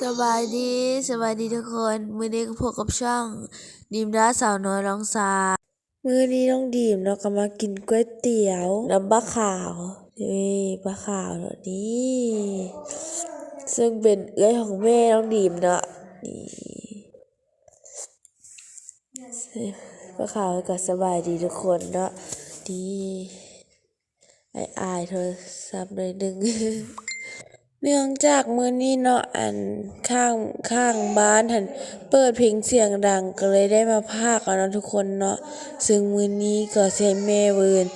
สบายดีสบายดีทุกคนมื้อนี้ก็พบกับช่องดีมด้าสาวน้อยร้องสามื้อนี้น้องดีมเราก็มากินก๋วยเตี๋ยวน้ำบะขาวนี่บะขาวเนาะนี่ซึ่งเป็นเอื้อยของแม่น้องดีมเนาะนี่บะขาวก็สบายดีทุกคนเนาะดีไออายๆโทรศัพท์หน่อยหนึง เนื่องจากมื้อนี้เนาะอันข้างข้างบ้านหันเปิดเพลงเสียงดังก็เลยได้มาพากกันเนาะทุกคนเนาะซึ่งมื้อนี้ก็ให้แม่เวิร์น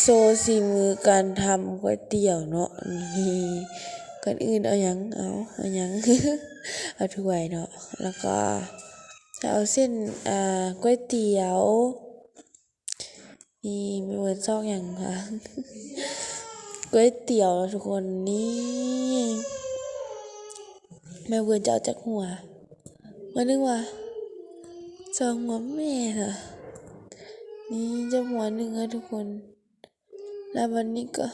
โชว์ฝีมือการทำก๋วยเตี๋ยวเนาะนี่ก่อนอื่นเอาหยังเอาเอาหยังเอาถ้วยเนาะแล้วก็จะเอาเส้นอ่าก๋วยเตี๋ยวนี่ม่เวิร์นซอกหยังคะ ก๋วยเตี๋ยวทุกคนนี่แม่เวิร์นจะเอาจากหัวมานึกว่าจองหัวแม่เหรอนี่จะหัวหนึ่งอะทุกคน แล้ววันนี้ก็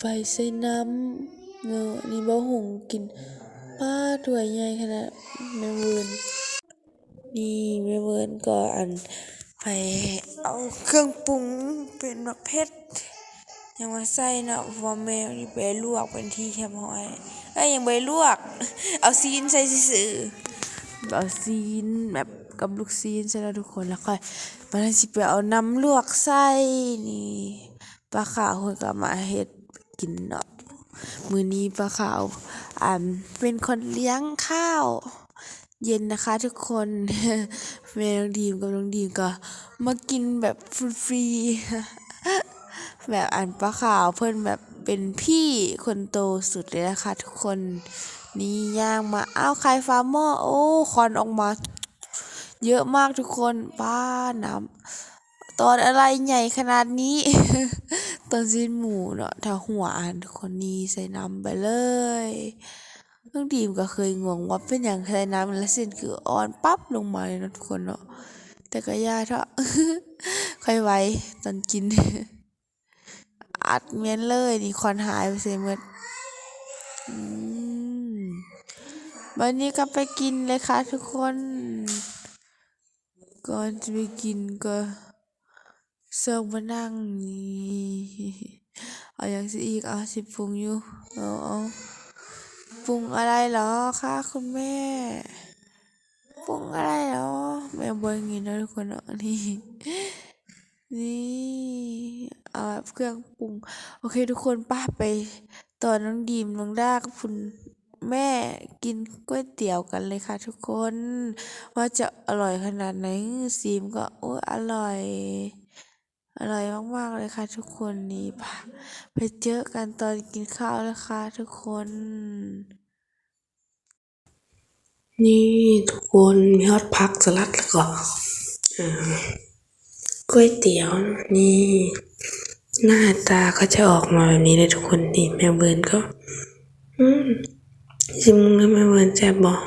ไปใส่น้ำเนาะนี่บ่หุงกินป้าถ้วยใหญ่ขนาดแม่เวิร์นนี่แม่เวิร์นก็อันไปเอาเครื่องปรุงเป็นมะเพ็ด ยังมาใส่เนาะพราะว่าแม่นี่ไปลวกเป็นที่เรียบร้อยเอ้ยยังบ่ไปลวก เอาซีนใส่ซื่อเอาซีนแบบกับลูกซีนใส่แล้วทุกคนแล้วค่อยมันสิไปเอาน้ำลวกใส่นี่ปลาขาวเพิ่นก็มาเฮ็ดกินเนาะมือนี้ปลาขาวอ่าเป็นคนเลี้ยงข้าว เย็นนะคะ ทุกคนแม่น้องดีมกับน้องดีมก็มากินแบบฟรีๆ แบบอันปลาขาวเพิ่นแบบเป็นพี่คนโตสุดเลยนะคะทุกคนนี่ย่างมาอ้าวไข่ฟาร์มเมอร์โอ้ควันออกมา เยอะมากทุกคนป้าน้ำตอนอะไรใหญ่ขนาดนี้ตอนสิ้นหมูเนาะถ้าหัวอันทุกคนนี่ใส่น้ำไปเลยน้องดีมก็เคยงงว่าเป็นอย่างใส่น้ำแล้วเส้นคืออ่อนปั๊บลงมาเลยนะทุกคนเนาะแต่ก็ยาเถอะค่อยไว้ตอนกิน อัดเมียนเลยนี่ควันหายไปเสียหมดอืมวันนี้ก็ไปกินเลยค่ะทุกคน ก่อนจะไปกินก็เสิร์ฟมานั่งนี่เอาอย่างสิอีกเอาสิปรุงอยู่เอาเอาปรุงอะไรเหรอคะคุณแม่ปรุงอะไรเหรอแม่บอกอย่างงี้นะทุกคนเนาะนี่ นี่เอาเครื่องปรุง โอเคทุกคนป้าไปตอนน้องดีมน้องด้ากับคุณแม่กินก๋วยเตี๋ยวกันเลยค่ะทุกคน ว่าจะอร่อยขนาดไหนซีมก็โอ้ยอร่อย อร่อยมากๆเลยค่ะทุกคนนี่พาไปเจอกันตอนกินข้าวแล้วค่ะทุกคน นี่ทุกคนมีฮอตพักสลัดแล้วก็อ่า ก๋วยเตี๋ยวนี่หน้าตาก็จะออกมาแบบนี้เลยทุกคนนี่แม่เบิร์นก็ อืมชิมเลยแม่เบิร์นแซ่บบอก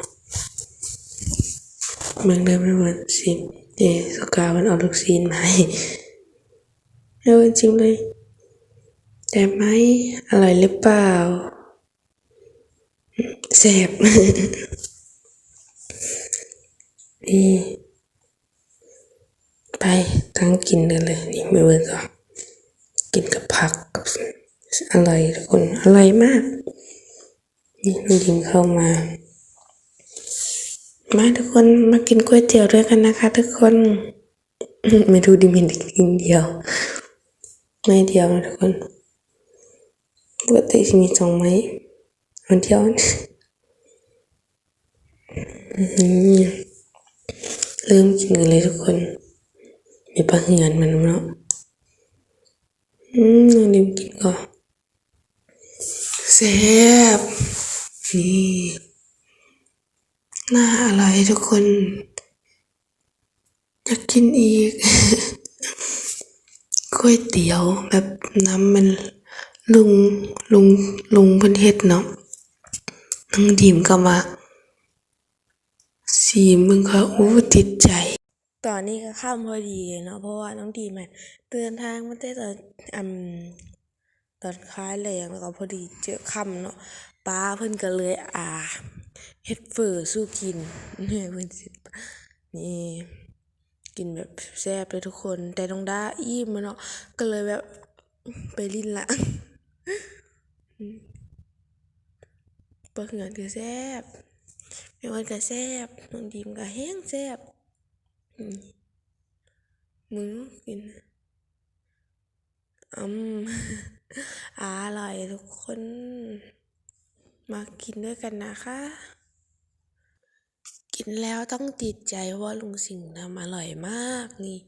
มืองเลยแม่เบิร์นชิเดี๋ยวสกาวันเอาลูกซีนมาให้แม่เบิร์นชิมเลยแซ่บไหมอร่อยหรือเปล่าแซ่บนี่ ไปตั้งกินกันเลยนี่ไม่เวิร์กอะกินกับผักกับอร่อยทุกคนอร่อยมาก นี่น้องดิมเข้ามา มาทุกคนมากินก๋วยเตี๋ยวด้วยกันนะคะ ทุกคนไม่ดูดิมินกินเดียว ไม่เดียวนะทุกคนปกติมีสองไม้อันเดียวอืมเริ่มกินกันเลยทุกคน มีปลาเหือนมันเนาะอืมน้องดิมกินก่อนแซ่บนี่น่าอร่อยทุกคนอยากกินอีกก๋วยเตี๋ยวแบบน้ำมันลุงลุงลุงเพิ่นเฮ็ดเนาะน้องดิมก็มาสีมึงก็อู้ติดใจ ตอนนี้ก็ค่ำพอดีเลยเนาะเพราะว่าน้องดีมันเดินทางมาตั้งแต่อืมตอนคล้ายแรงแล้วก็พอดีเจอค่ำเนาะป้าเพิ่นก็เลยอ่าเฮ็ดเฟอสู้กินแม่เพิ่นสินี่กินแบบแซ่บเลยทุกคน แต่น้องดาอิ่มเนาะก็เลยแบบไปลิ้นละอืมปลาเหือนก็แซ่บแม่วันก็แซ่บน้องดีมก็แห้งแซ่บ มึงกินอืมอร่อยทุกคน มากินด้วยกันนะคะ กินแล้วต้องติดใจว่าลุงสิงห์ทำอร่อยมากนี่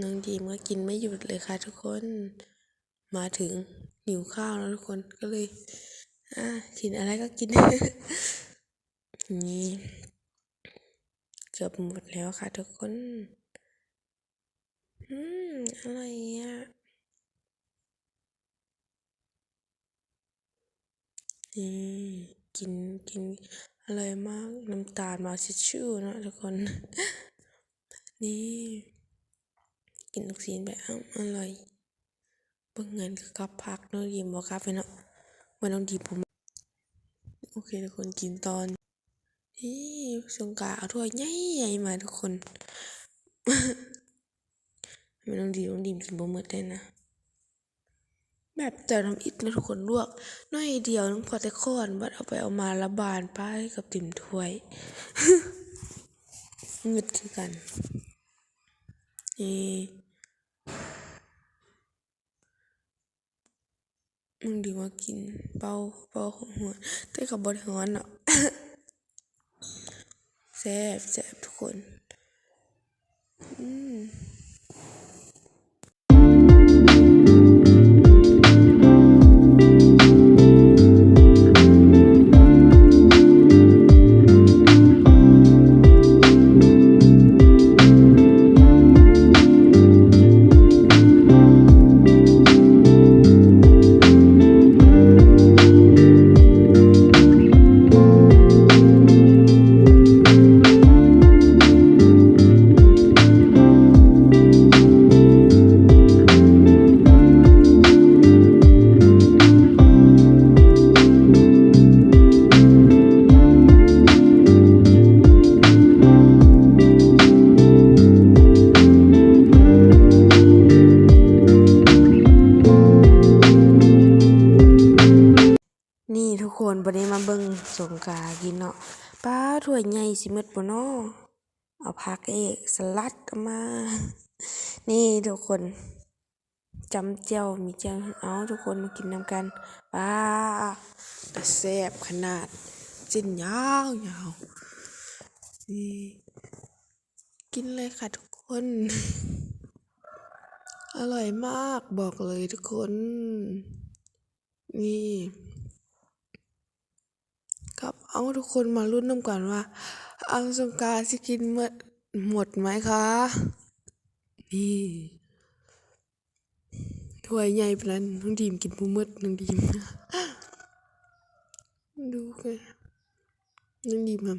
น้องดีมก็กินไม่หยุดเลยค่ะทุกคน มาถึงหิวข้าวแล้วทุกคนก็เลย อะกินอะไรก็กิน นี่ กือบหมดแล้วค่ะทุกคน อืมอร่อยอะนี่กิน กินอร่อยมาก น้ำตาลมาชิดชู่นะทุกคน นี่ กินลูกชิ้นไปอ้าวอร่อยเบิ่งเงินกับกับผักน้องดีมบอกครับไปเนาะว่าน้องดีผม โอเคทุกคนกินตอน นี่สงกาเอาถ้วยใหญ่ๆมาทุกคนไม่ต้องดีมน้องดีมกินบ่หมดได้นะแบบแต่ทำอิดนะทุกคนลวกน้อยเดียวนึงพอแต่ค้อนบัดเอาไปเอามาละบานไปกับติ่มถ้วยงึดคือกันนี่มึงดีว่ากินเป่าเป่าหัวแต่กับบดฮ้อนเนาะ ซ่บแซ่บทุกคน อืม เอาผักเอกสลัดมา นี่ทุกคนจำเจียวมีเจียวเอาทุกคนมากินน้ำกันป้าแต่แซบขนาดเส้นยาวยาวนี่กินเลยค่ะทุกคน อร่อยมากบอกเลยทุกคน นี่ครับเอาทุกคนมารุ่นน้ำกันว่า อังสงกรารสิกินหมด หมดไหมคะ นี่ถ้วยใหญ่ปนั้นน้องดีมกินผู้หมดน้องดีมดูกันน้องดีมครับ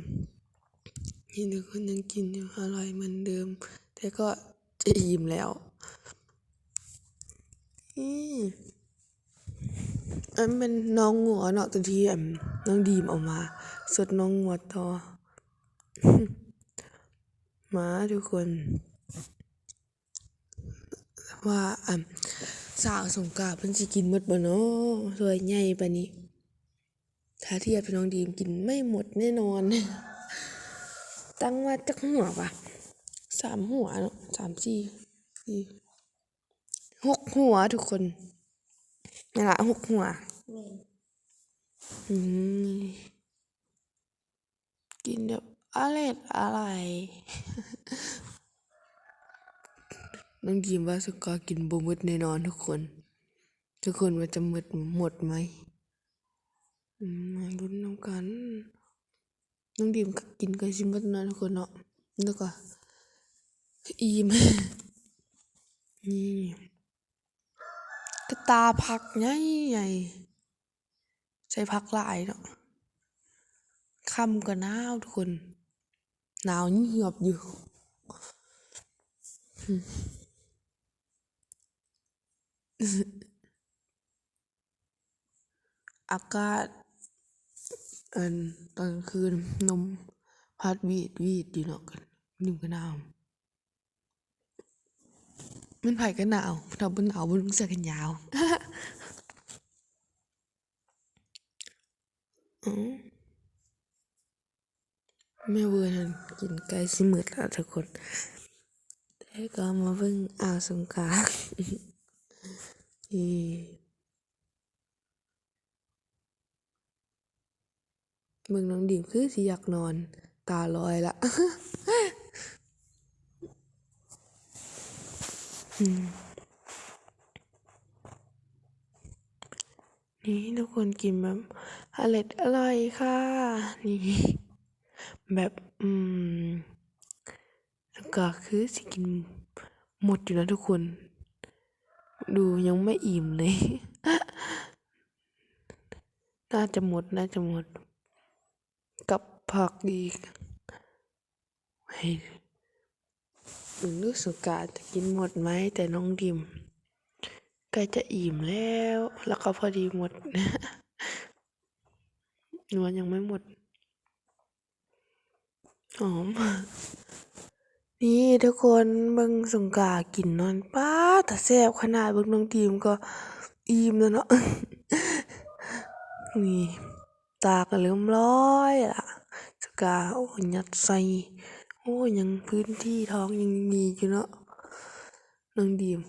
นี่ทุกคนยังกินอยู่อร่อยเหมือนเดิม แต่ก็จะอิ่มแล้วนี่อันเป็นน้องงัวเนาะตัวที่อันน้องดีมออกมาสดน้องงัวต่อ มาทุกคน ว่าอะสาวสงกรานต์เพิ่นสิกินหมดบ่เนาะถ้วยใหญ่ปานนี้ ถ้าเทียบกับน้องดีมกินไม่หมดแน่นอน ตั้งว่าจักหัวปะสามหัวเนาะสามสี่สี่หกหัวทุกคนนี่นละหกหัวอืมกินแบบ อร่อยอร่อยน้องดีมว่าสกอกินบ่หมดแน่นอนทุกคน ทุกคนว่าจะหมดหมดไหมอืมาลุ้นน้ำกันน้องดีมก็กินก็สิหมดเนาะทุกคนเนาะแล้วก็อิ่มนี่กระตาผักใหญ่ใหญ่ใส่ผักหลายเนาะคำก็หนาวทุกคน หนาวเหงือบอยู่อากาศอันตอนกลางคืนลมพัดวีดวีดอยู่เนาะกันนิ่มก็หนาวมันไผ่ก็หนาวถ้าบ่หนาวบ่ต้องเสื้อแขนยาวอ๋อ แม่เวิร์นหั่นกินไก่สิหมืดล้วทุกคนแต่ก็มาเบิ่งอ่าวสงขลาอีเบิ่งน้องดิมคือสิอยากนอน ตาลอยละนี่ทุกคนกินแบบอร่อยอร่อยค่ะ นี่ แบบอืมแล้วก็คือสิกินหมดอยู่นะทุกคน ดูยังไม่อิ่มเลย น่าจะหมดน่าจะหมด กับผักอีกให้ดูนึกสงการจะกินหมดไหมแต่น้องดิมใกล้จะอิ่มแล้ว แล้วก็พอดีหมดนวลยังไม่หมด หอม นี่ทุกคนเบิ่งสงกากินนอนป๊าแต่แซ่บขนาดเบิ่งน้องดีมก็อิ่มแล้วเนาะนี่ตาก็เริ่มลอยละสงกาโอ้ยัดใส่โอ้ยังพื้นที่ท้องยังมีอยู่เนาะน้องดีม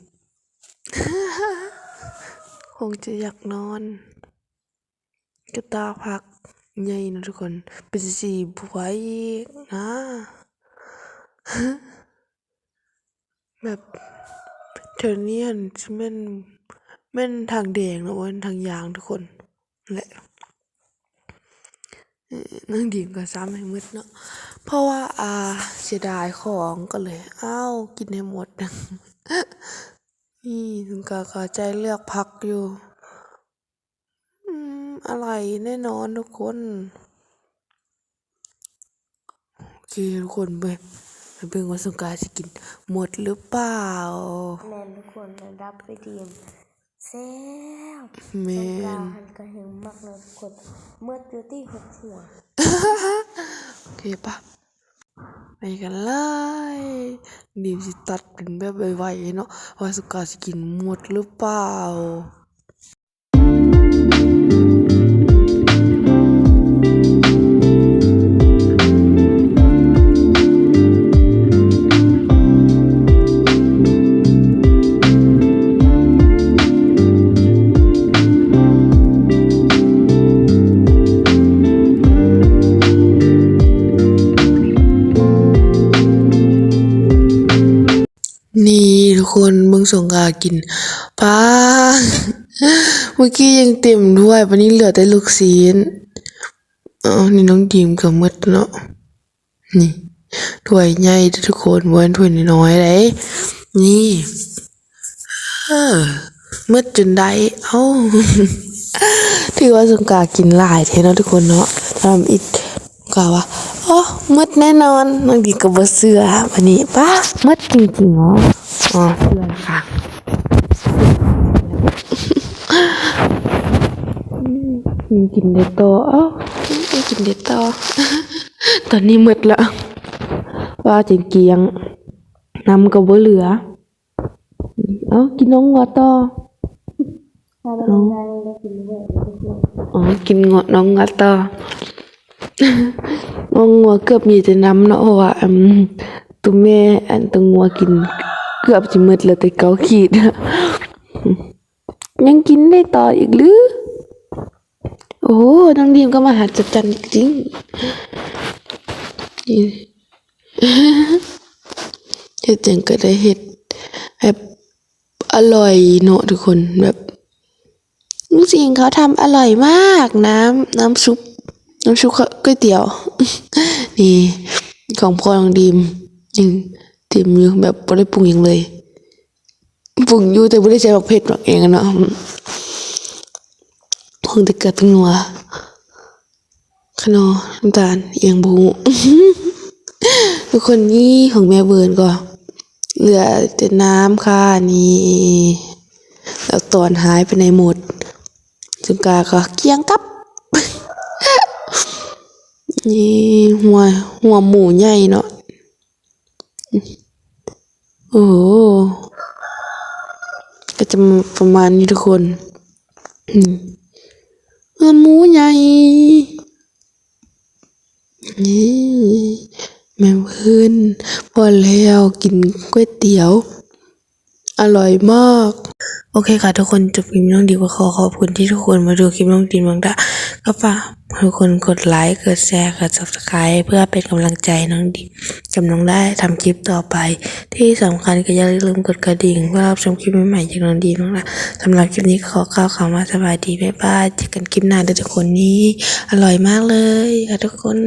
คงจะอยากนอนก็ตาพัก ใหญ่นะทุกคน เป็นสีบวยอีกนะแบบแถวนี้หันแม่นแม่นทางแดงนะวันทางยางทุกคนแหละนั่งดิ่งก็ซ้ำให้มืดเนาะเพราะว่าอาเสียดายของก็เลยอ้าวกินให้หมดนี่ถึงกับขาใจเลือกพักอยู่ อืมอร่อยแน่นอนทุกคนโอเคทุกคนไปไปเบิ่งว่าสงกรานต์สิกิน หมดหรือเปล่าแม่นทุกคนระดับไปทีมแซ่บแมสงกรานนต์หันกระหึ่มมากเลยทุกคนเมื่ออยู่ที่หกหัวโอเคปะไปกันเลยดีมสิตัดเป็นแบบไวๆเนาะว่าสงกรานต์สิกินหมดหรือเปล่านี่ งสงกากินปลาเมื่อกี้ยังเต็มถ้วย วันนี้เหลือแต่ลูกชิ้นอ๋อนี่น้องดีมก็หมดเนาะนี่ถ้วยใหญ่ทุกคนบนถ้วยน้อยเด้นี่เออหมดจนได้เอ้าถือว่าสงกากินหลายแท้เนาะทุกคนเนาะทำอีกกล่าวว่าอ๋อหมดแน่นอนน้องดีก็บ่เชื่อวันนี้ป้าหมดจริงๆเหรอ อ๋อเชื่อค่ะอืมกินได้ต่อเอ้ากินได้ต่อตอนนี้หมดละว่าจริงเกียงน้ำก็บ่เหลือ เอ้ากินน้องงัวต่อถ้าเราได้ได้กินด้วยทุกคนอ๋อกินงวน้องงัวต่อน้องงัวเกือบมีแต่น้ำเนาะเพราะว่าอืมตัวแม่อันตัวงัวกินเกือบสิหมดแล้วแต่เกาขีด ยังกินได้ต่ออีกหรือ โอ้น้องดีมก็มาหาจัดจันจริงเฮ็ดจังก็ได้เฮ็ดแบบอร่อยเนาะทุกคนแบบรู้สิงเขาทำอร่อยมากน้ำน้ำซุปน้ำซุปก๋วยเตี๋ยว นี่ของพ่อน้องดีมยัง เต็มอยู่แบบบ่ได้ปรุงหยังเลยปรุงอยู่แต่บ่ได้ใช้บักเผ็ดบักเองเนาะเพิ่งแต่เกิดตั้งนัวขนอน้ำตาลเอียงบูทุกคนนี่ของแม่เบิร์นก็เหลือแต่น้ำค่ะนี่แล้วตอนหายไปในหมดแสสุกาก็เกียงกับนี่หัวหัวหมูใหญ่เนาะ โอ้ก็จะประมาณนี้ทุกคนอืมหัวหมูใหญ่นี่แม่เพื่อนพอแล้วกินก๋วยเตี๋ยว อร่อยมาก โอเคค่ะ ทุกคนจบคลิปน้องดีกว่าขอขอบคุณที่ทุกคนมาดูคลิปน้องดีมังดาก็ฝากทุกคนกดไลค์กดแชร์กด subscribe เพื่อเป็นกำลังใจน้องดีกับน้องได้ทำคลิปต่อไป ที่สำคัญก็อย่าลืมกดกระดิ่งเพื่อรับชมคลิปใหม่ๆจากน้องดีน้องละสำหรับคลิปนี้ขอก้าวคำว่าสบายดีบ๊ายบายเจอกันคลิปหน้าเด้อทุกคนนี้ อร่อยมากเลยค่ะทุกคน